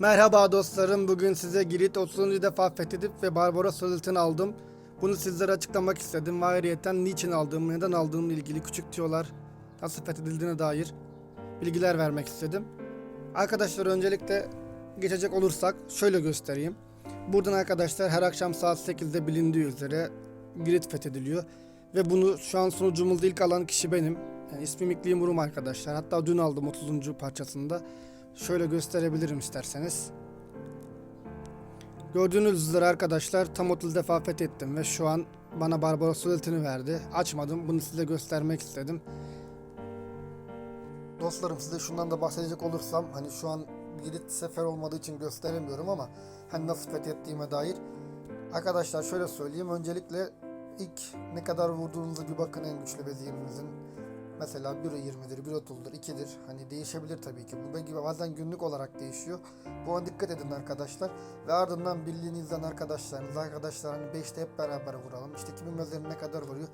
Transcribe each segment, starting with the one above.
Merhaba dostlarım. Bugün size Girit 30. defa fethedip ve Barbaros Sultan'ı aldım. Bunu sizlere açıklamak istedim. Ve niçin aldığımı, neden aldığımla ilgili küçük tüyolar, nasıl fethedildiğine dair bilgiler vermek istedim. Arkadaşlar öncelikle geçecek olursak şöyle göstereyim. Buradan arkadaşlar her akşam saat 8'de bilindiği üzere Girit fethediliyor. Ve bunu şu an sunucumuzda ilk alan kişi benim. Yani ismim İklim Rum arkadaşlar. Hatta dün aldım 30. parçasında. Şöyle gösterebilirim isterseniz. Gördüğünüz üzere arkadaşlar tam 30 defa fethettim ve şu an bana Barbaros Sultan'ı verdi. Açmadım. Bunu size göstermek istedim. Dostlarım size şundan da bahsedecek olursam hani şu an Girit sefer olmadığı için gösteremiyorum ama hani nasıl fethettiğime dair. Arkadaşlar şöyle söyleyeyim. Öncelikle ilk ne kadar vurduğunuza bir bakın en güçlü vezirinizin. Mesela 1'e 20'dir, 1'e 30'dur, 2'dir. Hani değişebilir tabii ki. Bu belki bazen günlük olarak değişiyor. Bu an dikkat edin arkadaşlar. Ve ardından birliğinizden arkadaşlarınız, arkadaşlar hani 5'te hep beraber vuralım. İşte kimin mezarı ne kadar vuruyor.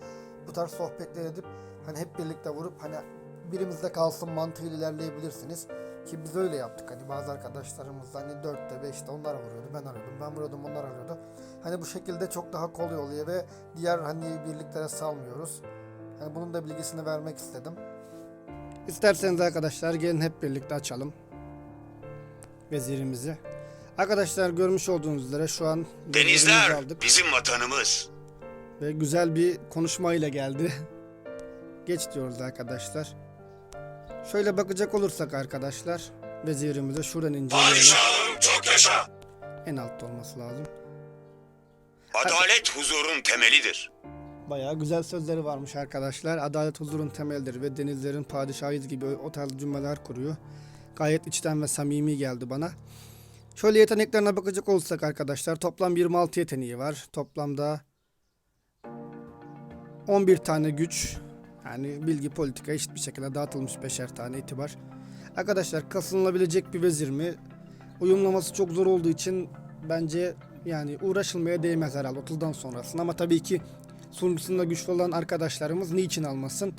Bu tarz sohbetler edip hani hep birlikte vurup hani birimizde kalsın mantığıyla ilerleyebilirsiniz. Ki biz öyle yaptık. Hani bazı arkadaşlarımız hani 4'te 5'te onlar vuruyordu. Ben arıyordum. Ben vuruyordum onlar arıyordu. Hani bu şekilde çok daha kolay oluyor ve diğer hani birliklere salmıyoruz. Yani bunun da bilgisini vermek istedim. İsterseniz arkadaşlar gelin hep birlikte açalım vezirimizi. Arkadaşlar görmüş olduğunuz üzere şu an Denizler aldık bizim vatanımız. ve güzel bir konuşmayla geldi. Geç diyoruz arkadaşlar. Şöyle bakacak olursak arkadaşlar vezirimize şuradan inceleyelim. Padişahım çok yaşa. En altta olması lazım. Adalet huzurun temelidir. Bayağı güzel sözleri varmış arkadaşlar. Adalet huzurun temelidir ve denizlerin padişahıyız gibi o tarz cümleler kuruyor. Gayet içten ve samimi geldi bana. Şöyle yeteneklerine bakacak olursak arkadaşlar toplam 26 yeteneği var. Toplamda 11 tane güç. Yani bilgi politika eşit bir şekilde dağıtılmış beşer tane itibar. Arkadaşlar kasılınabilecek bir vezir mi? Uyumlaması çok zor olduğu için bence yani uğraşılmaya değmez herhalde 30'dan sonrasında ama tabii ki sunucusunda güçlü olan arkadaşlarımız niçin almasın?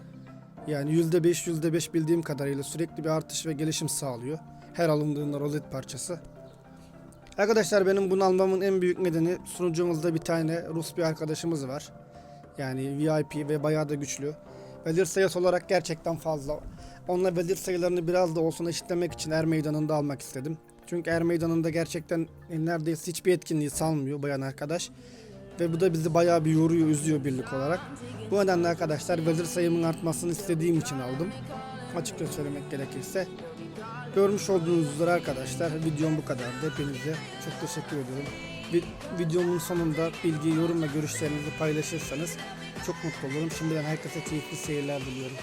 Yani %5 %5 bildiğim kadarıyla sürekli bir artış ve gelişim sağlıyor. Her alındığında rozet parçası. Arkadaşlar benim bunu almamın en büyük nedeni sunucumuzda bir tane Rus bir arkadaşımız var. Yani VIP ve bayağı da güçlü. Velir sayısı olarak gerçekten fazla. Onunla velir sayılarını biraz da olsun eşitlemek için Er Meydanı'nda almak istedim. Çünkü Er Meydanı'nda gerçekten neredeyse hiçbir etkinliği salmıyor bayan arkadaş. Ve bu da bizi bayağı bir yoruyor, üzüyor birlik olarak. Bu nedenle arkadaşlar vezir sayımın artmasını istediğim için aldım. Açıkça söylemek gerekirse. Görmüş olduğunuz üzere arkadaşlar videom bu kadardı. Hepinize çok teşekkür ediyorum. Vi- videomun sonunda bilgi, yorum ve görüşlerinizi paylaşırsanız çok mutlu olurum. Şimdiden herkese keyifli seyirler diliyorum.